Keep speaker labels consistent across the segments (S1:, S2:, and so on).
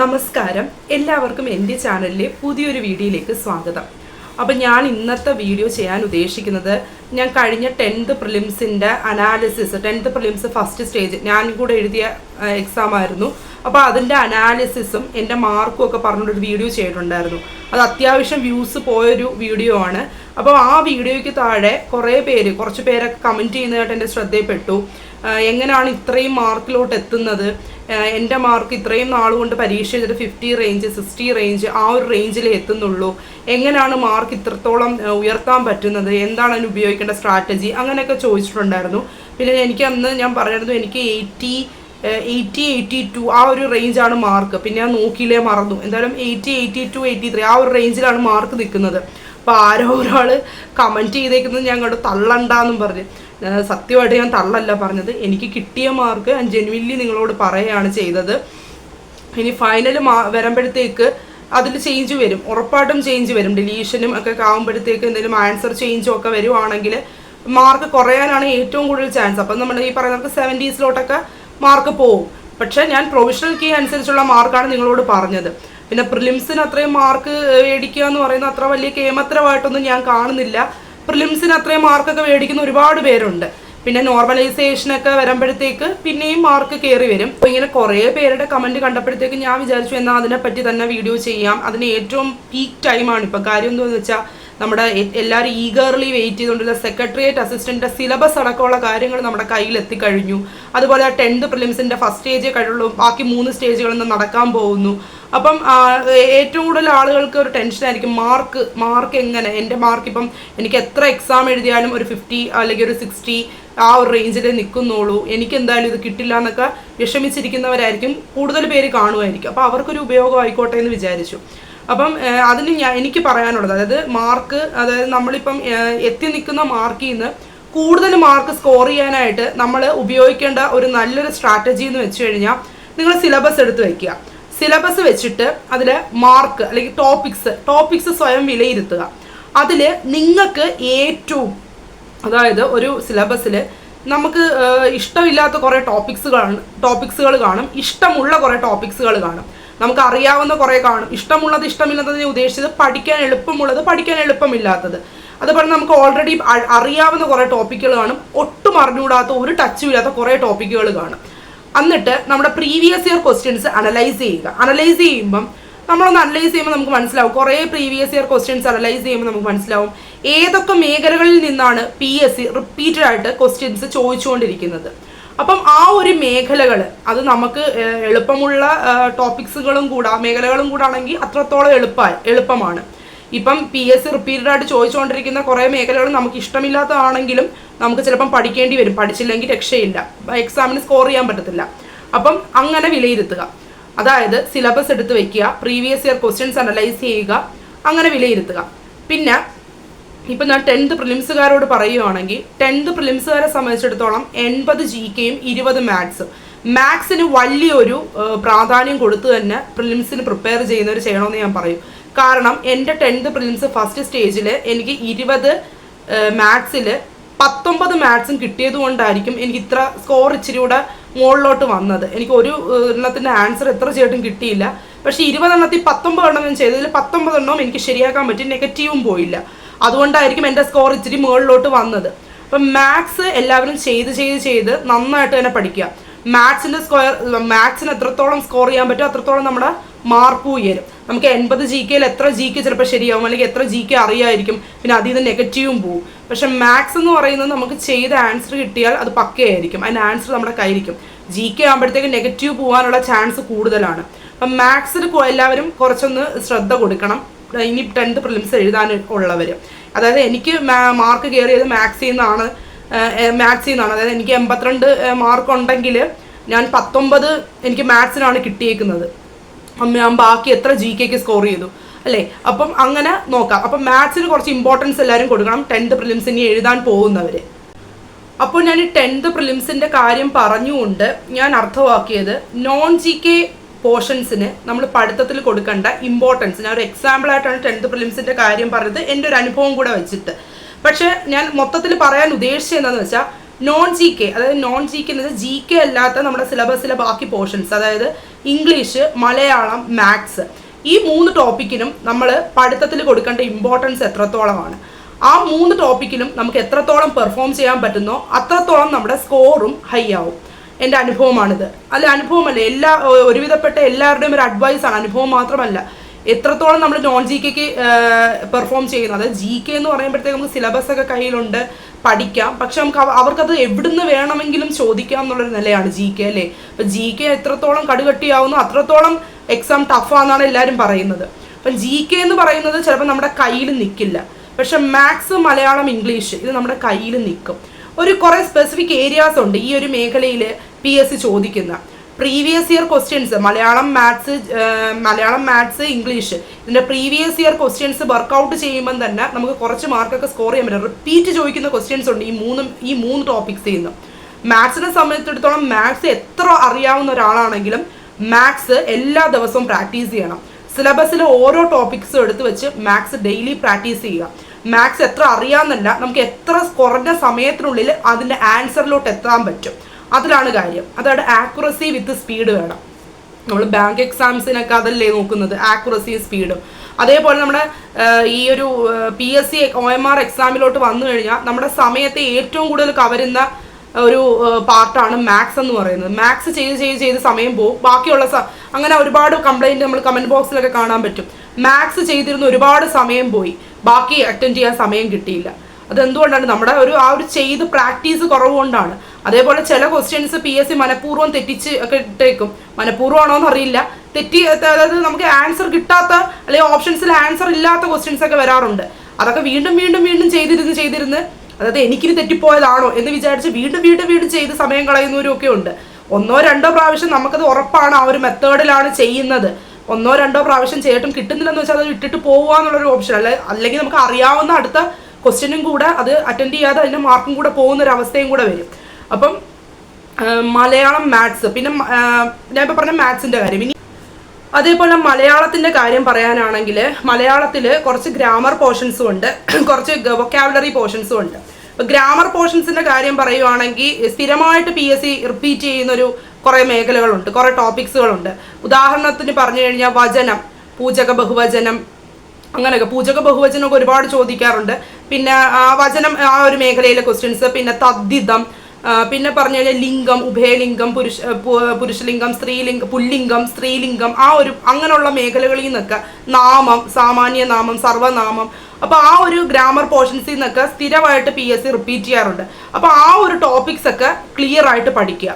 S1: നമസ്കാരം. എല്ലാവർക്കും എന്റെ ചാനലിലെ പുതിയൊരു വീഡിയോയിലേക്ക് സ്വാഗതം. അപ്പം ഞാൻ ഇന്നത്തെ വീഡിയോ ചെയ്യാൻ ഉദ്ദേശിക്കുന്നത് ഞാൻ കഴിഞ്ഞ tenth പ്രിലിംസിന്റെ analysis tenth prelims first stage ഞാൻ കൂടെ എഴുതിയ എക്സാം ആയിരുന്നു. അപ്പോൾ അതിന്റെ അനാലിസിസും എന്റെ മാർക്കും ഒക്കെ പറഞ്ഞിട്ടൊരു വീഡിയോ ചെയ്തിട്ടുണ്ടായിരുന്നു. അത് അത്യാവശ്യം വ്യൂസ് പോയൊരു വീഡിയോ ആണ്. അപ്പോൾ ആ വീഡിയോയ്ക്ക് താഴെ കുറേ പേര് കുറച്ച് പേരൊക്കെ കമന്റ് ചെയ്യുന്നതായിട്ട് എന്റെ ശ്രദ്ധയിൽപ്പെട്ടു. എങ്ങനെയാണ് ഇത്രയും മാർക്കിലോട്ട് എത്തുന്നത്? എന്റെ മാർക്ക് ഇത്രയും നാൾ കൊണ്ട് പരീക്ഷ ചെയ്തിട്ട് ഫിഫ്റ്റി റേഞ്ച് സിക്സ്റ്റി റേഞ്ച് ആ ഒരു റേഞ്ചിലേ എത്തുന്നുള്ളൂ. എങ്ങനെയാണ് മാർക്ക് ഇത്രത്തോളം ഉയർത്താൻ പറ്റുന്നത്? എന്താണ് അതിന് ഉപയോഗിക്കേണ്ട സ്ട്രാറ്റജി അങ്ങനെയൊക്കെ ചോദിച്ചിട്ടുണ്ടായിരുന്നു. പിന്നെ എനിക്ക് അന്ന് ഞാൻ പറഞ്ഞിരുന്നു എനിക്ക് എയ്റ്റി എയ്റ്റി എയ്റ്റി ടു ആ ഒരു റേഞ്ചാണ് മാർക്ക് പിന്നെ ഞാൻ നോക്കിയില്ലേ മറന്നു. എന്തായാലും eighty eighty two eighty three ആ ഒരു റേഞ്ചിലാണ് മാർക്ക് നിൽക്കുന്നത്. അപ്പോൾ ആരോ ഒരാൾ കമന്റ് ചെയ്തേക്കുന്നത് ഞാൻ കണ്ടു തള്ളണ്ടെന്നും പറഞ്ഞ്. സത്യമായിട്ട് ഞാൻ തള്ളല്ല പറഞ്ഞത്. എനിക്ക് കിട്ടിയ മാർക്ക് ഞാൻ ജെനുവിൻലി നിങ്ങളോട് പറയുകയാണ് ചെയ്തത്. ഇനി ഫൈനൽ മാ വരുമ്പോഴത്തേക്ക് അതിൽ ചേഞ്ച് വരും. ഉറപ്പായിട്ടും ചേഞ്ച് വരും. ഡിലീഷനും ഒക്കെ ആകുമ്പോഴത്തേക്ക് എന്തെങ്കിലും ആൻസർ ചേഞ്ചും ഒക്കെ വരുവാണെങ്കിൽ മാർക്ക് കുറയാനാണ് ഏറ്റവും കൂടുതൽ ചാൻസ് അപ്പം നമ്മൾ ഈ പറയുന്ന സെവന്റീസിലോട്ടൊക്കെ മാർക്ക് പോവും. പക്ഷേ ഞാൻ പ്രൊവിഷണൽ കീ അനുസരിച്ചുള്ള മാർക്കാണ് നിങ്ങളോട് പറഞ്ഞത്. പിന്നെ പ്രിലിംസിന് അത്രയും മാർക്ക് മേടിക്കുക എന്ന് പറയുന്നത് അത്ര വലിയ കേമത്രമായിട്ടൊന്നും ഞാൻ കാണുന്നില്ല. പ്രിലിംസിന് അത്രയും മാർക്കൊക്കെ മേടിക്കുന്ന ഒരുപാട് പേരുണ്ട്. പിന്നെ നോർമലൈസേഷൻ ഒക്കെ വരുമ്പോഴത്തേക്ക് പിന്നെയും മാർക്ക് കയറി വരും. അപ്പോൾ ഇങ്ങനെ കുറേ പേരുടെ കമന്റ് കണ്ടപ്പോഴത്തേക്ക് ഞാൻ വിചാരിച്ചു എന്നാൽ അതിനെപ്പറ്റി തന്നെ വീഡിയോ ചെയ്യാം. അതിന് ഏറ്റവും പീക്ക് ടൈമാണ് ഇപ്പോൾ കാര്യം എന്താണെന്ന് വെച്ചാൽ നമ്മുടെ എല്ലാവരും ഈഗർലി വെയിറ്റ് ചെയ്തുകൊണ്ടിരുന്ന സെക്രട്ടേറിയറ്റ് അസിസ്റ്റന്റ് സിലബസ് അടക്കമുള്ള കാര്യങ്ങൾ നമ്മുടെ കയ്യിൽ എത്തിക്കഴിഞ്ഞു അതുപോലെ ആ ടെൻത്ത് പ്രിലിംസിന്റെ ഫസ്റ്റ് സ്റ്റേജേ കഴിയുള്ളൂ ബാക്കി മൂന്ന് സ്റ്റേജുകളൊന്നും നടക്കാൻ പോകുന്നു. അപ്പം ഏറ്റവും കൂടുതൽ ആളുകൾക്ക് ഒരു ടെൻഷനായിരിക്കും മാർക്ക് മാർക്ക് എങ്ങനെ? എന്റെ മാർക്ക് ഇപ്പം എനിക്ക് എത്ര എക്സാം എഴുതിയാലും ഒരു ഫിഫ്റ്റി അല്ലെങ്കിൽ ഒരു സിക്സ്റ്റി ആ ഒരു റേഞ്ചിൽ നിൽക്കുന്നുള്ളൂ എനിക്ക് എന്തായാലും ഇത് കിട്ടില്ല എന്നൊക്കെ വിഷമിച്ചിരിക്കുന്നവരായിരിക്കും കൂടുതൽ പേര് കാണുമായിരിക്കും. അപ്പോൾ അവർക്കൊരു ഉപയോഗം ആയിക്കോട്ടെ എന്ന് വിചാരിച്ചു. അപ്പം അതിന് ഞാൻ എനിക്ക് പറയാനുള്ളത് അതായത് മാർക്ക് അതായത് നമ്മളിപ്പം എത്തി നിൽക്കുന്ന മാർക്കിൽ നിന്ന് കൂടുതൽ മാർക്ക് സ്കോർ ചെയ്യാനായിട്ട് നമ്മൾ ഉപയോഗിക്കേണ്ട ഒരു നല്ലൊരു സ്ട്രാറ്റജി എന്ന് വെച്ച് കഴിഞ്ഞാൽ നിങ്ങൾ സിലബസ് എടുത്ത് വെക്കുക. സിലബസ് വെച്ചിട്ട് അതിൽ മാർക്ക് അല്ലെങ്കിൽ ടോപ്പിക്സ് ടോപ്പിക്സ് സ്വയം വിലയിരുത്തുക. അതിൽ നിങ്ങൾക്ക് ഏറ്റവും അതായത് ഒരു സിലബസിൽ നമുക്ക് ഇഷ്ടമില്ലാത്ത കുറേ ടോപ്പിക്സുകളാണ് ടോപ്പിക്സുകൾ കാണും ഇഷ്ടമുള്ള കുറേ ടോപ്പിക്സുകൾ കാണും. നമുക്ക് അറിയാവുന്ന കുറേ കാണും. ഇഷ്ടമുള്ളത് ഇഷ്ടമില്ലാത്തത് ഞാൻ ഉദ്ദേശിച്ചത് പഠിക്കാൻ എളുപ്പമുള്ളത് പഠിക്കാൻ എളുപ്പമില്ലാത്തത്. അതുപോലെ നമുക്ക് ഓൾറെഡി അറിയാവുന്ന കുറേ ടോപ്പിക്കുകൾ കാണും. ഒട്ടും അറിഞ്ഞുകൂടാത്ത ഒരു ടച്ചും ഇല്ലാത്ത കുറേ ടോപ്പിക്കുകൾ കാണും. എന്നിട്ട് നമ്മുടെ പ്രീവിയസ് ഇയർ ക്വസ്റ്റ്യൻസ് അനലൈസ് ചെയ്യുക. അനലൈസ് ചെയ്യുമ്പം നമ്മളൊന്ന് അനലൈസ് ചെയ്യുമ്പോൾ നമുക്ക് മനസ്സിലാവും. കുറേ പ്രീവിയസ് ഇയർ ക്വസ്റ്റ്യൻസ് അനലൈസ് ചെയ്യുമ്പോൾ നമുക്ക് മനസ്സിലാവും. ഏതൊക്കെ മേഖലകളിൽ നിന്നാണ് പി എസ് സി റിപ്പീറ്റഡ് ആയിട്ട് ക്വസ്റ്റ്യൻസ് ചോദിച്ചുകൊണ്ടിരിക്കുന്നത്. അപ്പം ആ ഒരു മേഖലകൾ അത് നമുക്ക് എളുപ്പമുള്ള ടോപ്പിക്സുകളും കൂടെ മേഖലകളും കൂടെ ആണെങ്കിൽ അത്രത്തോളം എളുപ്പ എളുപ്പമാണ്. ഇപ്പം പി എസ് സി റിപ്പീറ്റഡ് ആയിട്ട് ചോദിച്ചുകൊണ്ടിരിക്കുന്ന കുറേ മേഖലകൾ നമുക്ക് ഇഷ്ടമില്ലാത്തതാണെങ്കിലും നമുക്ക് ചിലപ്പം പഠിക്കേണ്ടി വരും. പഠിച്ചില്ലെങ്കിൽ രക്ഷയില്ല. എക്സാമിന് സ്കോർ ചെയ്യാൻ പറ്റത്തില്ല. അപ്പം അങ്ങനെ വിലയിരുത്തുക. അതായത് സിലബസ് എടുത്ത് വെക്കുക പ്രീവിയസ് ഇയർ ക്വസ്റ്റ്യൻസ് അനലൈസ് ചെയ്യുക അങ്ങനെ വിലയിരുത്തുക. പിന്നെ ഇപ്പം ഞാൻ ടെൻത്ത് പ്രിലിംസുകാരോട് പറയുകയാണെങ്കിൽ ടെൻത്ത് പ്രിലിംസുകാരെ സംബന്ധിച്ചിടത്തോളം എൺപത് ജി കെയും ഇരുപത് മാത്സും മാത്സിന് വലിയൊരു പ്രാധാന്യം കൊടുത്തു തന്നെ പ്രിലിംസിന് പ്രിപ്പയർ ചെയ്യുന്നവർ ചെയ്യണമെന്ന് ഞാൻ പറയും. കാരണം എന്റെ ടെൻത്ത് പ്രിലിംസ് ഫസ്റ്റ് സ്റ്റേജിൽ എനിക്ക് ഇരുപത് മാത്സിൽ പത്തൊമ്പത് മാത്സും കിട്ടിയത് കൊണ്ടായിരിക്കും എനിക്ക് ഇത്ര സ്കോർ ഇച്ചിരി കൂടെ മുകളിലോട്ട് വന്നത്. എനിക്ക് ഒരു എണ്ണത്തിന്റെ ആൻസർ എത്ര ചെയ്തിട്ടും കിട്ടിയില്ല. പക്ഷേ ഇരുപതെണ്ണത്തിൽ പത്തൊമ്പത് എണ്ണം ഞാൻ ചെയ്തതിൽ പത്തൊമ്പത് എണ്ണവും എനിക്ക് ശരിയാക്കാൻ പറ്റി നെഗറ്റീവും പോയില്ല. അതുകൊണ്ടായിരിക്കും എന്റെ സ്കോർ ഇച്ചിരി മുകളിലോട്ട് വന്നത്. അപ്പം മാത്സ് എല്ലാവരും ചെയ്ത് ചെയ്ത് ചെയ്ത് നന്നായിട്ട് തന്നെ പഠിക്കുക. മാത്സിന്റെ സ്ക്വയർ മാത്സിന് എത്രത്തോളം സ്കോർ ചെയ്യാൻ പറ്റുമോ അത്രത്തോളം നമ്മുടെ മാർക്ക് ഉയരും. നമുക്ക് എൺപത് ജി കെയിൽ എത്ര ജി കെ ചിലപ്പോൾ ശരിയാവും അല്ലെങ്കിൽ എത്ര ജി കെ അറിയായിരിക്കും പിന്നെ അതിൽ നിന്ന് നെഗറ്റീവും പോവും. പക്ഷെ മാത്സ് എന്ന് പറയുന്നത് നമുക്ക് ചെയ്ത ആൻസർ കിട്ടിയാൽ അത് പക്കയായിരിക്കും. അതിന്റെ ആൻസർ നമ്മുടെ കയ്യിരിക്കും ജി കെ ആകുമ്പോഴത്തേക്ക് നെഗറ്റീവ് പോകാനുള്ള ചാൻസ് കൂടുതലാണ്. അപ്പം മാത്സിൽ എല്ലാവരും കുറച്ചൊന്ന് ശ്രദ്ധ കൊടുക്കണം. ഇനി ടെൻത്ത് പ്രിലിംസ് എഴുതാൻ ഉള്ളവർ അതായത് എനിക്ക് മാർക്ക് കയറിയത് മാത്സിൽ നിന്നാണ് മാത്സിൽ നിന്നാണ്. അതായത് എനിക്ക് എൺപത്തിരണ്ട് മാർക്ക് ഉണ്ടെങ്കിൽ ഞാൻ പത്തൊമ്പത് എനിക്ക് മാത്സിനാണ് കിട്ടിയേക്കുന്നത്. ഞാൻ ബാക്കി എത്ര ജി കെക്ക് സ്കോർ ചെയ്തു. അല്ലേ? അപ്പം അങ്ങനെ നോക്കാം. അപ്പം മാത്സിന് കുറച്ച് ഇമ്പോർട്ടൻസ് എല്ലാവരും കൊടുക്കണം. ടെൻത്ത് ഇനി എഴുതാൻ പോകുന്നവർ അപ്പോൾ ഞാൻ ടെൻത്ത് പ്രിലിംസിന്റെ കാര്യം പറഞ്ഞുകൊണ്ട് ഞാൻ അർത്ഥമാക്കിയത് നോൺ ജി കെ പോർഷൻസിന് നമ്മൾ പഠിത്തത്തിൽ കൊടുക്കേണ്ട ഇമ്പോർട്ടൻസ് ഞാൻ ഒരു എക്സാമ്പിൾ ആയിട്ടാണ് ടെൻത്ത് പ്രിലിംസിന്റെ കാര്യം പറഞ്ഞത്. എന്റെ ഒരു അനുഭവം കൂടെ വെച്ചിട്ട്. പക്ഷേ ഞാൻ മൊത്തത്തിൽ പറയാൻ ഉദ്ദേശിച്ചത് എന്താണെന്ന് വെച്ചാൽ നോൺ ജി കെ അതായത് നോൺ ജി കെ എന്ന് വെച്ചാൽ ജി കെ അല്ലാത്ത നമ്മുടെ സിലബസിലെ ബാക്കി പോർഷൻസ് അതായത് ഇംഗ്ലീഷ് മലയാളം മാത്സ് ഈ മൂന്ന് ടോപ്പിക്കിനും നമ്മൾ പഠിത്തത്തിൽ കൊടുക്കേണ്ട ഇമ്പോർട്ടൻസ് എത്രത്തോളമാണ്? ആ മൂന്ന് ടോപ്പിക്കിലും നമുക്ക് എത്രത്തോളം പെർഫോം ചെയ്യാൻ പറ്റുന്നോ അത്രത്തോളം നമ്മുടെ സ്കോറും ഹൈ ആവും. എന്റെ അനുഭവമാണിത്. അല്ല അനുഭവമല്ല. എല്ലാ ഒരുവിധപ്പെട്ട എല്ലാവരുടെയും ഒരു അഡ്വൈസാണ് അനുഭവം മാത്രമല്ല എത്രത്തോളം നമ്മൾ നോൺ ജി കെക്ക് പെർഫോം ചെയ്യുന്നത് ജി കെ എന്ന് പറയുമ്പോഴത്തേക്ക് നമുക്ക് സിലബസ് ഒക്കെ കയ്യിലുണ്ട് പഠിക്കാം. പക്ഷെ നമുക്ക് അവ- അവർക്കത് എവിടുന്ന് വേണമെങ്കിലും ചോദിക്കാം എന്നുള്ളൊരു നിലയാണ് ജി കെ അല്ലേ? അപ്പം ജി കെ എത്രത്തോളം കടുകട്ടിയാവുന്നു അത്രത്തോളം എക്സാം ടഫാന്നാണ് എല്ലാവരും പറയുന്നത്. അപ്പം ജി കെ എന്ന് പറയുന്നത് ചിലപ്പോൾ നമ്മുടെ കയ്യിൽ നിൽക്കില്ല. പക്ഷെ മാത്സ് മലയാളം ഇംഗ്ലീഷ് ഇത് നമ്മുടെ കയ്യിൽ നിൽക്കും. ഒരു കുറേ സ്പെസിഫിക് ഏരിയാസ് ഉണ്ട് ഈ ഒരു മേഖലയിൽ പി എസ് ചോദിക്കുന്ന. Previous year questions Malayalam maths Malayalam maths English ഇതിന്റെ previous year questions work out ചെയ്യുമ്പം തന്നെ നമുക്ക് കുറച്ച് മാർക്കൊക്കെ സ്കോർ ചെയ്യാൻ പറ്റും. റിപ്പീറ്റ് ചോദിക്കുന്ന ക്വസ്റ്റ്യൻസ് ഉണ്ട് ഈ മൂന്ന് ഈ മൂന്ന് ടോപ്പിക്സ് ചെയ്യുന്നു മാത്സിനെ സംബന്ധിച്ചിടത്തോളം മാത്സ് എത്ര അറിയാവുന്ന ഒരാളാണെങ്കിലും മാത്സ് എല്ലാ ദിവസവും പ്രാക്ടീസ് ചെയ്യണം. സിലബസിലെ ഓരോ ടോപ്പിക്സും എടുത്ത് വെച്ച് മാത്സ് ഡെയിലി പ്രാക്ടീസ് ചെയ്യുക. മാത്സ് എത്ര അറിയാമെന്നല്ല നമുക്ക് എത്ര കുറഞ്ഞ സമയത്തിനുള്ളിൽ അതിന്റെ ആൻസറിലോട്ട് എത്താൻ പറ്റും. അതിലാണ് കാര്യം. അതായത് ആക്യുറസി വിത്ത് സ്പീഡ് വേണം. നമ്മൾ ബാങ്ക് എക്സാംസിനൊക്കെ അതല്ലേ നോക്കുന്നത് ആക്യുറസിയും സ്പീഡും അതേപോലെ നമ്മുടെ ഈ ഒരു P S C O M R എക്സാമിലോട്ട് വന്നു കഴിഞ്ഞാൽ നമ്മുടെ സമയത്തെ ഏറ്റവും കൂടുതൽ കവരുന്ന ഒരു പാർട്ടാണ് മാത്സ് എന്ന് പറയുന്നത്. മാത്സ് ചെയ്ത് ചെയ്ത് ചെയ്ത് സമയം പോകും. ബാക്കിയുള്ള അങ്ങനെ ഒരുപാട് കംപ്ലൈന്റ് നമ്മൾ കമന്റ് ബോക്സിലൊക്കെ കാണാൻ പറ്റും. മാത്സ് ചെയ്തിരുന്ന ഒരുപാട് സമയം പോയി. ബാക്കി അറ്റൻഡ് ചെയ്യാൻ സമയം കിട്ടിയില്ല. അതെന്തുകൊണ്ടാണ്? നമ്മുടെ ഒരു ആ ഒരു ചെയ്ത് പ്രാക്ടീസ് കുറവുകൊണ്ടാണ്. അതേപോലെ ചില ക്വസ്റ്റ്യൻസ് പി എസ് സി മനഃപൂർവം തെറ്റിച്ച് ഒക്കെ ഇട്ടേക്കും. മനഃപൂർവമാണോ എന്ന് അറിയില്ല. തെറ്റി അതായത് നമുക്ക് ആൻസർ കിട്ടാത്ത അല്ലെങ്കിൽ ഓപ്ഷൻസിൽ ആൻസർ ഇല്ലാത്ത ക്വസ്റ്റ്യൻസ് ഒക്കെ വരാറുണ്ട്. അതൊക്കെ വീണ്ടും വീണ്ടും വീണ്ടും ചെയ്തിരുന്ന് ചെയ്തിരുന്ന് അതായത് എനിക്കിനി തെറ്റിപ്പോയതാണോ എന്ന് വിചാരിച്ച് വീണ്ടും വീണ്ടും വീണ്ടും ചെയ്ത് സമയം കളയുന്നവരും ഒക്കെ ഉണ്ട്. ഒന്നോ രണ്ടോ പ്രാവശ്യം നമുക്കത് ഉറപ്പാണ് ആ ഒരു മെത്തേഡിലാണ് ചെയ്യുന്നത്. ഒന്നോ രണ്ടോ പ്രാവശ്യം ചെയ്തിട്ടും കിട്ടുന്നില്ലെന്ന് വെച്ചാൽ അത് ഇട്ടിട്ട് പോവുക എന്നുള്ളൊരു ഓപ്ഷൻ അല്ല? അല്ലെങ്കിൽ നമുക്ക് അറിയാവുന്ന അടുത്ത ക്വസ്റ്റ്യനും കൂടെ അത് അറ്റൻഡ് ചെയ്യാതെ അതിന്റെ മാർക്കും കൂടെ പോകുന്ന ഒരു അവസ്ഥയും കൂടെ വരും. അപ്പം മലയാളം മാത്സ് പിന്നെ ഞാൻ ഇപ്പോൾ പറഞ്ഞ മാത്സിന്റെ കാര്യം. ഇനി അതേപോലെ മലയാളത്തിന്റെ കാര്യം പറയാനാണെങ്കിൽ മലയാളത്തിൽ കുറച്ച് ഗ്രാമർ പോർഷൻസും ഉണ്ട്. കുറച്ച് വൊക്കാബുലറി പോർഷൻസും ഉണ്ട്. ഗ്രാമർ പോർഷൻസിന്റെ കാര്യം പറയുവാണെങ്കിൽ സ്ഥിരമായിട്ട് പി എസ് സി റിപ്പീറ്റ് ചെയ്യുന്ന ഒരു കുറേ മേഖലകളുണ്ട് കുറേ ടോപ്പിക്സുകളുണ്ട് ഉദാഹരണത്തിന് പറഞ്ഞു കഴിഞ്ഞാൽ വചനം പൂജക ബഹുവചനം അങ്ങനെയൊക്കെ. പൂജക ബഹുവചനമൊക്കെ ഒരുപാട് ചോദിക്കാറുണ്ട്. പിന്നെ ആ, വചനം ആ ഒരു മേഖലയിലെ ക്വസ്റ്റ്യൻസ് പിന്നെ തദ്ദിതം പിന്നെ പറഞ്ഞു കഴിഞ്ഞാൽ ലിംഗം ഉഭയലിംഗം പുരുഷ പുരുഷലിംഗം സ്ത്രീലിംഗം പുല്ലിംഗം സ്ത്രീലിംഗം ആ ഒരു അങ്ങനെയുള്ള മേഖലകളിൽ നിന്നൊക്കെ നാമം സാമാന്യ നാമം സർവനാമം. അപ്പോൾ ആ ഒരു ഗ്രാമർ പോർഷൻസിൽ നിന്നൊക്കെ സ്ഥിരമായിട്ട് പി എസ് സി റിപ്പീറ്റ് ചെയ്യാറുണ്ട്. അപ്പോൾ ആ ഒരു ടോപ്പിക്സ് ഒക്കെ ക്ലിയർ ആയിട്ട് പഠിക്കുക.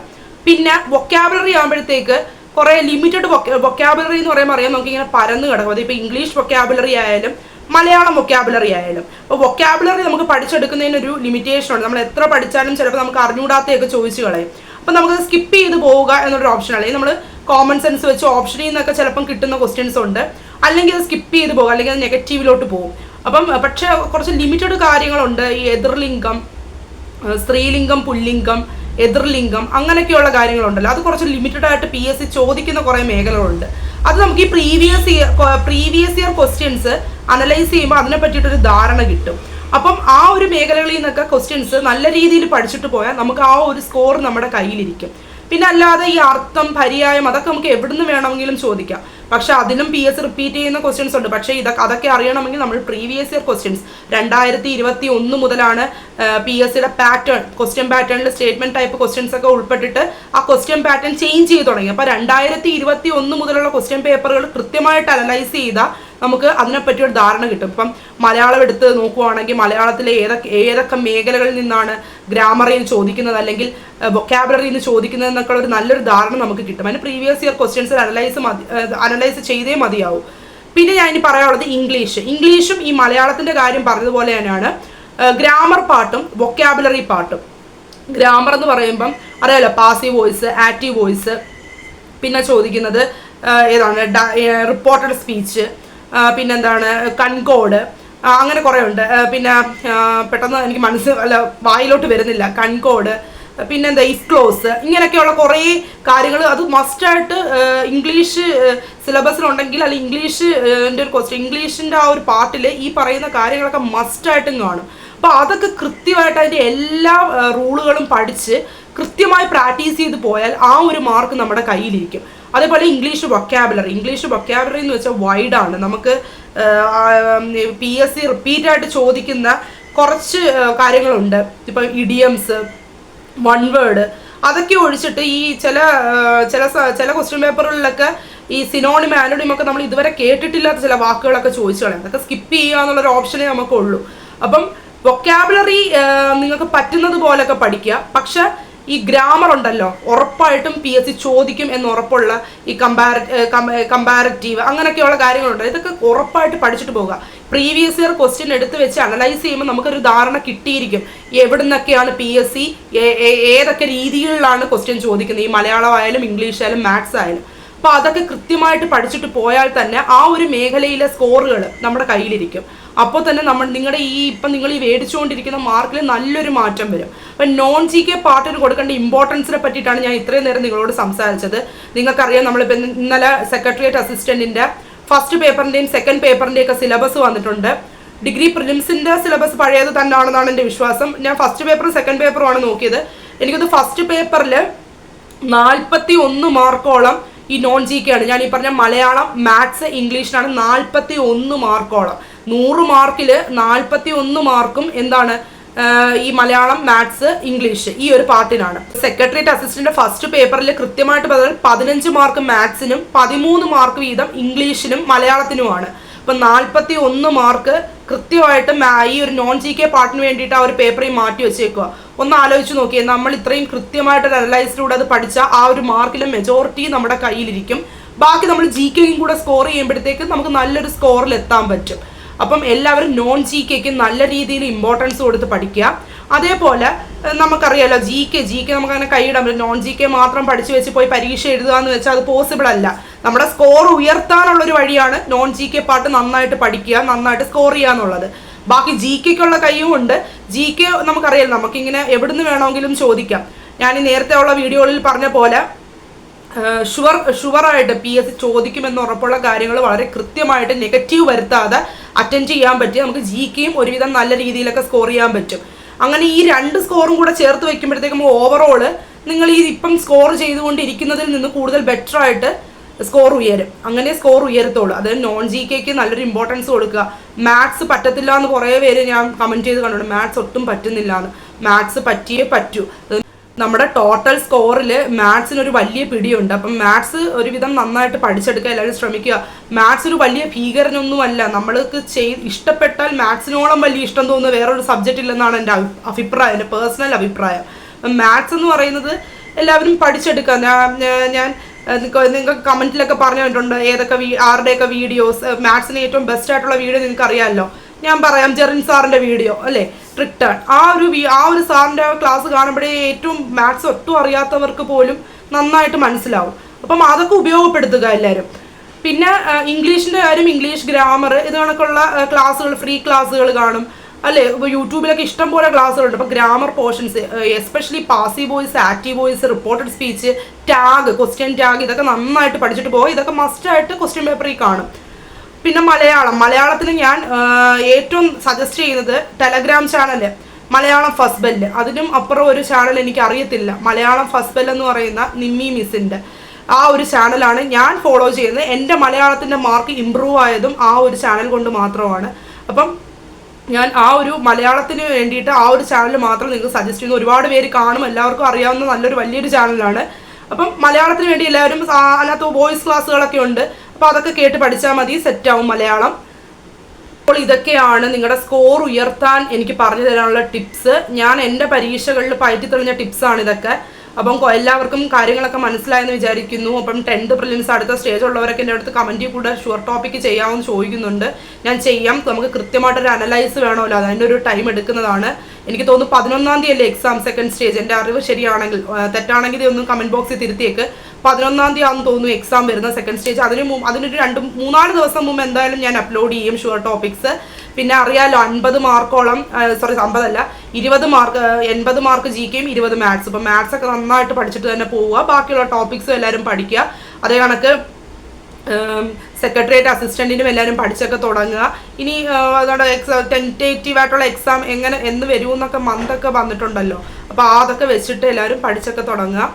S1: പിന്നെ വൊക്കാബുലറി ആകുമ്പോഴത്തേക്ക് കുറേ ലിമിറ്റഡ് വൊക്കാബുലറി എന്ന് പറയുമ്പോൾ അറിയാം നമുക്ക് ഇങ്ങനെ പരന്ന് കിടക്കും. അതിപ്പോൾ ഇംഗ്ലീഷ് വൊക്കാബുലറി ആയാലും മലയാളം വൊക്കാബുലറി ആയാലും. അപ്പോൾ വൊക്കാബുലറി നമുക്ക് പഠിച്ചെടുക്കുന്നതിന് ഒരു ലിമിറ്റേഷൻ ഉണ്ട്. നമ്മൾ എത്ര പഠിച്ചാലും ചിലപ്പോൾ നമുക്ക് അറിഞ്ഞൂടാത്തയൊക്കെ ചോദിച്ചു കളയും. അപ്പോൾ നമുക്ക് സ്കിപ്പ് ചെയ്ത് പോവുക എന്നൊരു ഓപ്ഷൻ അല്ലെങ്കിൽ നമ്മൾ കോമൺ സെൻസ് വെച്ച് ഓപ്ഷനിൽ നിന്നൊക്കെ ചിലപ്പം കിട്ടുന്ന ക്വസ്റ്റ്യൻസ് ഉണ്ട്. അല്ലെങ്കിൽ അത് സ്കിപ്പ് ചെയ്ത് പോകും അല്ലെങ്കിൽ അത് നെഗറ്റീവിലോട്ട് പോകും. അപ്പം പക്ഷേ കുറച്ച് ലിമിറ്റഡ് കാര്യങ്ങളുണ്ട്. ഈ എതിർലിംഗം സ്ത്രീലിംഗം പുല്ലിംഗം എതിർലിംഗം അങ്ങനെയൊക്കെയുള്ള കാര്യങ്ങളുണ്ടല്ലോ. അത് കുറച്ച് ലിമിറ്റഡ് ആയിട്ട് പി എസ് സി ചോദിക്കുന്ന കുറേ മേഖലകളുണ്ട്. അത് നമുക്ക് ഈ previous year previous year questions analyse ചെയ്യുമ്പോൾ അതിനെ പറ്റിയിട്ടൊരു ധാരണ കിട്ടും. അപ്പം ആ ഒരു മേഖലകളിൽ നിന്നൊക്കെ ക്വസ്റ്റ്യൻസ് നല്ല രീതിയിൽ പഠിച്ചിട്ട് പോയാൽ നമുക്ക് ആ ഒരു സ്കോർ നമ്മുടെ കയ്യിലിരിക്കും. പിന്നെ അല്ലാതെ ഈ അർത്ഥം പര്യായം അതൊക്കെ നമുക്ക് എവിടുന്ന് വേണമെങ്കിലും ചോദിക്കാം. പക്ഷെ അതിലും പി എസ് റിപ്പീറ്റ് ചെയ്യുന്ന ക്വസ്റ്റ്യൻസ് ഉണ്ട്. പക്ഷേ ഇതൊക്കെ അതൊക്കെ അറിയണമെങ്കിൽ നമ്മൾ പ്രീവിയസ് ഇയർ ക്വസ്റ്റ്യൻസ് രണ്ടായിരത്തി ഇരുപത്തി ഒന്ന് മുതലാണ് പി എസ് സിയുടെ പാറ്റേൺ ക്വസ്റ്റ്യൻ പാറ്റേണിൽ സ്റ്റേറ്റ്മെന്റ് ടൈപ്പ് ക്വസ്റ്റ്യൻസ് ഒക്കെ ഉൾപ്പെട്ടിട്ട് ആ ക്വസ്റ്റ്യൻ പാറ്റേൺ ചേഞ്ച് ചെയ്ത് തുടങ്ങി. അപ്പോൾ രണ്ടായിരത്തി ഇരുപത്തി ഒന്ന് മുതലുള്ള ക്വസ്റ്റ്യൻ പേപ്പറുകൾ കൃത്യമായിട്ട് അനലൈസ് ചെയ്താൽ നമുക്ക് അതിനെപ്പറ്റി ഒരു ധാരണ കിട്ടും. ഇപ്പം മലയാളം എടുത്ത് നോക്കുവാണെങ്കിൽ മലയാളത്തിലെ ഏതൊക്കെ ഏതൊക്കെ മേഖലകളിൽ നിന്നാണ് ഗ്രാമറിൽ ചോദിക്കുന്നത് അല്ലെങ്കിൽ വൊക്കാബുലറിയിൽ നിന്ന് ചോദിക്കുന്നത് എന്നൊക്കെ ഒരു നല്ലൊരു ധാരണ നമുക്ക് കിട്ടും. അതിന് പ്രീവിയസ് ഇയർ ക്വസ്റ്റ്യൻസ് അനലൈസ് മതി അനലൈസ് ചെയ്തേ മതിയാവും. പിന്നെ ഞാൻ ഇനി പറയാനുള്ളത് ഇംഗ്ലീഷ് ഇംഗ്ലീഷും ഈ മലയാളത്തിന്റെ കാര്യം പറഞ്ഞതുപോലെ തന്നെയാണ്. ഗ്രാമർ പാട്ടും വൊക്കാബുലറി പാട്ടും. ഗ്രാമർ എന്ന് പറയുമ്പം അറിയാലോ പാസീവ് വോയിസ് ആക്റ്റീവ് വോയിസ് പിന്നെ ചോദിക്കുന്നത് ഏതാണ് റിപ്പോർട്ടഡ് സ്പീച്ച് പിന്നെന്താണ് കൺകോഡ് അങ്ങനെ കുറേ ഉണ്ട് പിന്നെ പെട്ടെന്ന് എനിക്ക് മനസ്സ് അല്ല വായിലോട്ട് വരുന്നില്ല. കൺകോഡ് പിന്നെന്താ ഇസ്ക്ലോസ് ഇങ്ങനെയൊക്കെയുള്ള കുറേ കാര്യങ്ങൾ അത് മസ്റ്റായിട്ട് ഇംഗ്ലീഷ് സിലബസിലുണ്ടെങ്കിൽ അല്ലെങ്കിൽ ഇംഗ്ലീഷ് ഒരു ക്വസ്റ്റ്യൻ ഇംഗ്ലീഷിന്റെ ആ ഒരു പാർട്ടിൽ ഈ പറയുന്ന കാര്യങ്ങളൊക്കെ മസ്റ്റായിട്ടും കാണും. അപ്പോൾ അതൊക്കെ കൃത്യമായിട്ട് അതിന്റെ എല്ലാ റൂളുകളും പഠിച്ച് കൃത്യമായി പ്രാക്ടീസ് ചെയ്ത് പോയാൽ ആ ഒരു മാർക്ക് നമ്മുടെ കയ്യിലിരിക്കും. അതേപോലെ ഇംഗ്ലീഷ് വൊക്കാബുലറി ഇംഗ്ലീഷ് വൊക്കാബുലറി എന്ന് വെച്ചാൽ വൈഡാണ് നമുക്ക് പി എസ് സി റിപ്പീറ്റായിട്ട് ചോദിക്കുന്ന കുറച്ച് കാര്യങ്ങളുണ്ട്. ഇപ്പം ഇഡിയംസ് വൺ വേർഡ് അതൊക്കെ ഒഴിച്ചിട്ട് ഈ ചില ചില ചില ക്വസ്റ്റ്യൻ പേപ്പറുകളിലൊക്കെ ഈ സിനോണിം ആനോണിം ഒക്കെ നമ്മൾ ഇതുവരെ കേട്ടിട്ടില്ലാത്ത ചില വാക്കുകളൊക്കെ ചോദിച്ചു കളയാം. അതൊക്കെ സ്കിപ്പ് ചെയ്യുക എന്നുള്ളൊരു ഓപ്ഷനേ നമുക്കുള്ളൂ. അപ്പം വൊക്കാബുലറി നിങ്ങൾക്ക് പറ്റുന്നത് പോലെയൊക്കെ പഠിക്കുക. പക്ഷെ ഈ ഗ്രാമർ ഉണ്ടല്ലോ ഉറപ്പായിട്ടും പി എസ് സി ചോദിക്കും എന്ന് ഉറപ്പുള്ള ഈ കമ്പാര കമ്പാരറ്റീവ് അങ്ങനെയൊക്കെയുള്ള കാര്യങ്ങളുണ്ട്. ഇതൊക്കെ ഉറപ്പായിട്ട് പഠിച്ചിട്ട് പോകുക പ്രീവിയസ് ഇയർ ക്വസ്റ്റ്യൻ എടുത്ത് വെച്ച് അനലൈസ് ചെയ്യുമ്പോൾ നമുക്കൊരു ധാരണ കിട്ടിയിരിക്കും. എവിടെ നിന്നൊക്കെയാണ് പി എസ് സി ഏതൊക്കെ രീതികളിലാണ് ക്വസ്റ്റ്യൻ ചോദിക്കുന്നത്? ഈ മലയാളമായാലും ഇംഗ്ലീഷ് ആയാലും മാത്സ് ആയാലും. അപ്പോൾ അതൊക്കെ കൃത്യമായിട്ട് പഠിച്ചിട്ട് പോയാൽ തന്നെ ആ ഒരു മേഖലയിലെ സ്കോറുകൾ നമ്മുടെ കയ്യിലിരിക്കും. അപ്പോൾ തന്നെ നമ്മൾ നിങ്ങളുടെ ഈ ഇപ്പം നിങ്ങൾ ഈ മേടിച്ചുകൊണ്ടിരിക്കുന്ന മാർക്കിൽ നല്ലൊരു മാറ്റം വരും. അപ്പം നോൺ ജി കെ പാർട്ടിന് കൊടുക്കേണ്ട ഇമ്പോർട്ടൻസിനെ പറ്റിയിട്ടാണ് ഞാൻ ഇത്രയും നേരം നിങ്ങളോട് സംസാരിച്ചത്. നിങ്ങൾക്കറിയാം നമ്മളിപ്പോൾ ഇന്ന് ഇന്നലെ സെക്രട്ടേറിയറ്റ് അസിസ്റ്റന്റിന്റെ ഫസ്റ്റ് പേപ്പറിന്റെയും സെക്കൻഡ് പേപ്പറിന്റെയും സിലബസ് വന്നിട്ടുണ്ട്. ഡിഗ്രി പ്രിലിംസിന്റെ സിലബസ് പഴയത് തന്നെയാണെന്നാണ് എന്റെ വിശ്വാസം. ഞാൻ ഫസ്റ്റ് പേപ്പറും സെക്കൻഡ് പേപ്പറുമാണ് നോക്കിയത്. എനിക്കത് ഫസ്റ്റ് പേപ്പറിൽ നാൽപ്പത്തി ഒന്ന് മാർക്കോളം ഈ നോൺ ജി കെ ആണ്. ഞാൻ ഈ പറഞ്ഞ മലയാളം മാത്സ് ഇംഗ്ലീഷിനാണ് നാൽപ്പത്തി ഒന്ന് മാർക്കോളം. നൂറ് മാർക്കിൽ നാൽപ്പത്തി ഒന്ന് മാർക്കും എന്താണ് ഈ മലയാളം മാത്സ് ഇംഗ്ലീഷ് ഈ ഒരു പാർട്ടിനാണ് സെക്രട്ടേറിയറ്റ് അസിസ്റ്റന്റ് ഫസ്റ്റ് പേപ്പറിൽ കൃത്യമായിട്ട് പറഞ്ഞാൽ പതിനഞ്ച് മാർക്ക് മാത്സിനും പതിമൂന്ന് മാർക്ക് വീതം ഇംഗ്ലീഷിനും മലയാളത്തിനുമാണ്. അപ്പം നാൽപ്പത്തി ഒന്ന് മാർക്ക് കൃത്യമായിട്ട് ഈ ഒരു നോൺ ജി കെ പാർട്ടിന് വേണ്ടിയിട്ട് ആ ഒരു പേപ്പറിൽ മാറ്റി വെച്ചേക്കുക ഒന്ന് ആലോചിച്ച് നോക്കിയേ നമ്മൾ ഇത്രയും കൃത്യമായിട്ട് അനലൈസിലൂടെ അത് പഠിച്ച ആ ഒരു മാർക്കിലെ മെജോറിറ്റി നമ്മുടെ കയ്യിലിരിക്കും. ബാക്കി നമ്മൾ ജി കെയും കൂടെ സ്കോർ ചെയ്യുമ്പോഴത്തേക്ക് നമുക്ക് നല്ലൊരു സ്കോറിൽ എത്താൻ പറ്റും. അപ്പം എല്ലാവരും നോൺ ജി കെക്ക് നല്ല രീതിയിൽ ഇമ്പോർട്ടൻസ് കൊടുത്ത് പഠിക്കുക. അതേപോലെ നമുക്കറിയാലോ ജി കെ ജി കെ നമുക്കങ്ങനെ കൈയിടാൻ പറ്റും നോൺ ജി കെ മാത്രം പഠിച്ചു വെച്ച് പോയി പരീക്ഷ എഴുതുക എന്ന് വെച്ചാൽ അത് പോസിബിൾ അല്ല. നമ്മുടെ സ്കോർ ഉയർത്താനുള്ള ഒരു വഴിയാണ് നോൺ ജി കെ പാട്ട് നന്നായിട്ട് പഠിക്കുക നന്നായിട്ട് സ്കോർ ചെയ്യുക എന്നുള്ളത്. ബാക്കി ജി കെക്കുള്ള കൈയും ഉണ്ട്. ജി കെ നമുക്കറിയാലോ നമുക്കിങ്ങനെ എവിടുന്ന് വേണമെങ്കിലും ചോദിക്കാം. ഞാൻ നേരത്തെ ഉള്ള വീഡിയോകളിൽ പറഞ്ഞ പോലെ ഷുവർ ഷുവറായിട്ട് പി എസ് സി ചോദിക്കുമെന്ന് ഉറപ്പുള്ള കാര്യങ്ങൾ വളരെ കൃത്യമായിട്ട് നെഗറ്റീവ് വരുത്താതെ അറ്റൻഡ് ചെയ്യാൻ പറ്റി നമുക്ക് ജി കെയും ഒരുവിധം നല്ല രീതിയിലൊക്കെ സ്കോർ ചെയ്യാൻ പറ്റും. അങ്ങനെ ഈ രണ്ട് സ്കോറും കൂടെ ചേർത്ത് വെക്കുമ്പോഴത്തേക്കും ഓവറോൾ നിങ്ങൾ ഈ ഇപ്പം സ്കോർ ചെയ്തുകൊണ്ടിരിക്കുന്നതിൽ നിന്ന് കൂടുതൽ ബെറ്റർ ആയിട്ട് സ്കോർ ഉയരും. അങ്ങനെ സ്കോർ ഉയരത്തുള്ളൂ. അത് നോൺ ജി കെക്ക് നല്ലൊരു ഇമ്പോർട്ടൻസ് കൊടുക്കുക. മാത്സ് പറ്റത്തില്ല എന്ന് കുറേ പേര് ഞാൻ കമന്റ് ചെയ്ത് കണ്ടിട്ടുണ്ട്. മാത്സ് ഒട്ടും പറ്റുന്നില്ല എന്ന് മാത്സ് പറ്റിയേ പറ്റൂ. നമ്മുടെ ടോട്ടൽ സ്കോറിൽ മാത്സിന് ഒരു വലിയ പിടിയുണ്ട്. അപ്പം മാത്സ് ഒരുവിധം നന്നായിട്ട് പഠിച്ചെടുക്കുക എല്ലാവരും ശ്രമിക്കുക. മാത്സ് ഒരു വലിയ ഭീകരനൊന്നുമല്ല. നമ്മൾക്ക് ചെയ് ഇഷ്ടപ്പെട്ടാൽ മാത്സിനോളം വലിയ ഇഷ്ടം തോന്നുന്ന വേറൊരു സബ്ജക്റ്റ് ഇല്ലെന്നാണ് എന്റെ അഭി- അഭിപ്രായം എന്റെ പേഴ്സണൽ അഭിപ്രായം. മാത്സ് എന്ന് പറയുന്നത് എല്ലാവരും പഠിച്ചെടുക്കുക. ഞാൻ നിങ്ങൾക്ക് കമന്റിലൊക്കെ പറഞ്ഞു കണ്ടിട്ടുണ്ട് ഏതൊക്കെ വീ ആരുടെയൊക്കെ വീഡിയോസ് മാത്സിന് ഏറ്റവും ബെസ്റ്റ് ആയിട്ടുള്ള വീഡിയോ നിങ്ങൾക്ക് അറിയാമല്ലോ ഞാൻ പറയാം ജെറിൻ സാറിന്റെ വീഡിയോ അല്ലേ? ട്രിക് ആണ്. ആ ഒരു ആ ഒരു സാറിന്റെ ക്ലാസ് കാണുമ്പോഴേ ഏറ്റവും മാത്സ് ഒട്ടും അറിയാത്തവർക്ക് പോലും നന്നായിട്ട് മനസ്സിലാവും. അപ്പം അതൊക്കെ ഉപയോഗപ്പെടുത്തുക എല്ലാവരും. പിന്നെ ഇംഗ്ലീഷിന്റെ കാര്യം ഇംഗ്ലീഷ് ഗ്രാമർ ഇത് കണക്കുള്ള ക്ലാസ്സുകൾ ഫ്രീ ക്ലാസ്സുകൾ കാണും. അല്ലേ? ഇപ്പോൾ യൂട്യൂബിലൊക്കെ ഇഷ്ടം പോലെ ക്ലാസ്സുകളുണ്ട്. അപ്പോൾ grammar portions especially passive voice active voice reported speech tag question tag ഇതൊക്കെ നന്നായിട്ട് പഠിച്ചിട്ട് പോകും ഇതൊക്കെ മസ്റ്റായിട്ട് ക്വസ്റ്റ്യൻ പേപ്പറിൽ കാണും. പിന്നെ മലയാളം. മലയാളത്തിൽ ഞാൻ ഏറ്റവും സജസ്റ്റ് ചെയ്യുന്നത് Telegram channel Malayalam first bell അതിനും അപ്പുറം ഒരു ചാനൽ എനിക്ക് അറിയത്തില്ല. മലയാളം ഫസ്റ്റ് ബെല്ല് എന്ന് പറയുന്ന നിമ്മി മിസ്സിന്റെ ആ ഒരു ചാനലാണ് ഞാൻ ഫോളോ ചെയ്യുന്നത്. എന്റെ മലയാളത്തിന്റെ മാർക്ക് ഇമ്പ്രൂവ് ആയതും ആ ഒരു ചാനൽ കൊണ്ട് മാത്രമാണ്. അപ്പം ഞാൻ ആ ഒരു മലയാളത്തിന് വേണ്ടിയിട്ട് ആ ഒരു ചാനൽ മാത്രം നിങ്ങൾക്ക് സജസ്റ്റ് ചെയ്യുന്നു. ഒരുപാട് പേര് കാണും. എല്ലാവർക്കും അറിയാവുന്ന നല്ലൊരു വലിയൊരു ചാനലാണ് അപ്പം മലയാളത്തിന് വേണ്ടി എല്ലാവരും അതിനകത്ത് വോയിസ് ക്ലാസ്സുകളൊക്കെ ഉണ്ട്. അപ്പോൾ അതൊക്കെ കേട്ട് പഠിച്ചാൽ മതി സെറ്റാവും മലയാളം. അപ്പോൾ ഇതൊക്കെയാണ് നിങ്ങളുടെ സ്കോർ ഉയർത്താൻ എനിക്ക് പറഞ്ഞു തരാനുള്ള ടിപ്സ് ഞാൻ എന്റെ പരീക്ഷകളിൽ പയറ്റി തെളിഞ്ഞ ടിപ്സാണ് ഇതൊക്കെ. അപ്പം എല്ലാവർക്കും കാര്യങ്ങളൊക്കെ മനസ്സിലായെന്ന് വിചാരിക്കുന്നു. അപ്പം ടെൻത്ത് പ്രിലിംസ് അടുത്ത സ്റ്റേജ് ഉള്ളവരൊക്കെ എന്റെ അടുത്ത് കമന്റിൽ കൂടെ ഷുവർ ടോപ്പിക്ക് ചെയ്യാമെന്ന് ചോദിക്കുന്നുണ്ട്. ഞാൻ ചെയ്യാം. നമുക്ക് കൃത്യമായിട്ടൊരു അനലൈസ് വേണമല്ലോ. അതിന്റെ ഒരു ടൈം എടുക്കുന്നതാണ്. എനിക്ക് തോന്നുന്നു പതിനൊന്നാം തീയതി അല്ലേ എക്സാം സെക്കൻഡ് സ്റ്റേജ് എന്റെ അറിവ് ശരിയാണെങ്കിൽ തെറ്റാണെങ്കിൽ ഒന്ന് കമന്റ് ബോക്സിൽ തിരുത്തിയേക്ക്. പതിനൊന്നാം തീയതി ആണെന്ന് തോന്നുന്നു എക്സാം വരുന്ന സെക്കൻഡ് സ്റ്റേജ് അതിന് മുമ്പ് അതിനൊരു രണ്ട് മൂന്നാൽ ദിവസം മുമ്പ് എന്തായാലും ഞാൻ അപ്ലോഡ് ചെയ്യും ഷുവർ ടോപ്പിക്സ് പിന്നെ അറിയാലോ അൻപത് മാർക്കോളം സോറി അമ്പതല്ല ഇരുപത് മാർക്ക് എൺപത് മാർക്ക് ജി കെയും ഇരുപത് മാത്സ് അപ്പം മാത്സ് ഒക്കെ നന്നായിട്ട് പഠിച്ചിട്ട് തന്നെ പോവുക. ബാക്കിയുള്ള ടോപ്പിക്സും എല്ലാവരും പഠിക്കുക. അതേ കണക്ക് സെക്രട്ടേറിയറ്റ് അസിസ്റ്റന്റിനും എല്ലാവരും പഠിച്ചൊക്കെ തുടങ്ങുക. ഇനി അതുകൊണ്ട് എക്സാം ടെന്റേറ്റീവ് ആയിട്ടുള്ള എക്സാം എങ്ങനെ എന്ന് വരുമെന്നൊക്കെ മന്തൊക്കെ വന്നിട്ടുണ്ടല്ലോ. അപ്പോൾ അതൊക്കെ വെച്ചിട്ട് എല്ലാവരും പഠിച്ചൊക്കെ തുടങ്ങുക.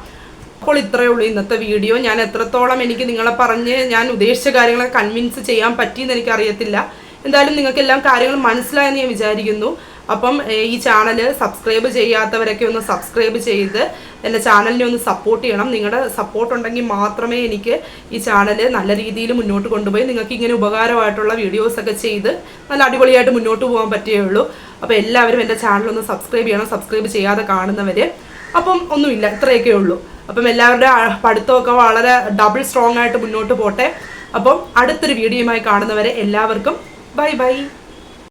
S1: അപ്പോൾ ഇത്രയേ ഉള്ളൂ ഇന്നത്തെ വീഡിയോ ഞാൻ എത്രത്തോളം എനിക്ക് നിങ്ങളെ പറഞ്ഞ് ഞാൻ ഉദ്ദേശിച്ച കാര്യങ്ങളെ കൺവിൻസ് ചെയ്യാൻ പറ്റിയെന്ന് എനിക്കറിയത്തില്ല. എന്തായാലും നിങ്ങൾക്കെല്ലാം കാര്യങ്ങൾ മനസ്സിലായെന്ന് ഞാൻ വിചാരിക്കുന്നു. അപ്പം ഈ ചാനൽ സബ്സ്ക്രൈബ് ചെയ്യാത്തവരൊക്കെ ഒന്ന് സബ്സ്ക്രൈബ് ചെയ്ത് എന്റെ ചാനലിനെ ഒന്ന് സപ്പോർട്ട് ചെയ്യണം. നിങ്ങളുടെ സപ്പോർട്ട് ഉണ്ടെങ്കിൽ മാത്രമേ എനിക്ക് ഈ ചാനൽ നല്ല രീതിയിൽ മുന്നോട്ട് കൊണ്ടുപോയി നിങ്ങൾക്ക് ഇങ്ങനെ ഉപകാരമായിട്ടുള്ള വീഡിയോസൊക്കെ ചെയ്ത് നല്ല അടിപൊളിയായിട്ട് മുന്നോട്ട് പോകാൻ പറ്റുകയുള്ളൂ. അപ്പോൾ എല്ലാവരും എന്റെ ചാനൽ ഒന്ന് സബ്സ്ക്രൈബ് ചെയ്യണം. സബ്സ്ക്രൈബ് ചെയ്യാതെ കാണുന്നവർ അപ്പം ഒന്നുമില്ല ഇത്രയൊക്കെ ഉള്ളൂ. അപ്പം എല്ലാവരുടെ പഠിത്തമൊക്കെ വളരെ ഡബിൾ സ്ട്രോങ് ആയിട്ട് മുന്നോട്ട് പോട്ടെ. അപ്പം അടുത്തൊരു വീഡിയോയുമായി കാണുന്നവരെ എല്ലാവർക്കും ബൈ ബൈ.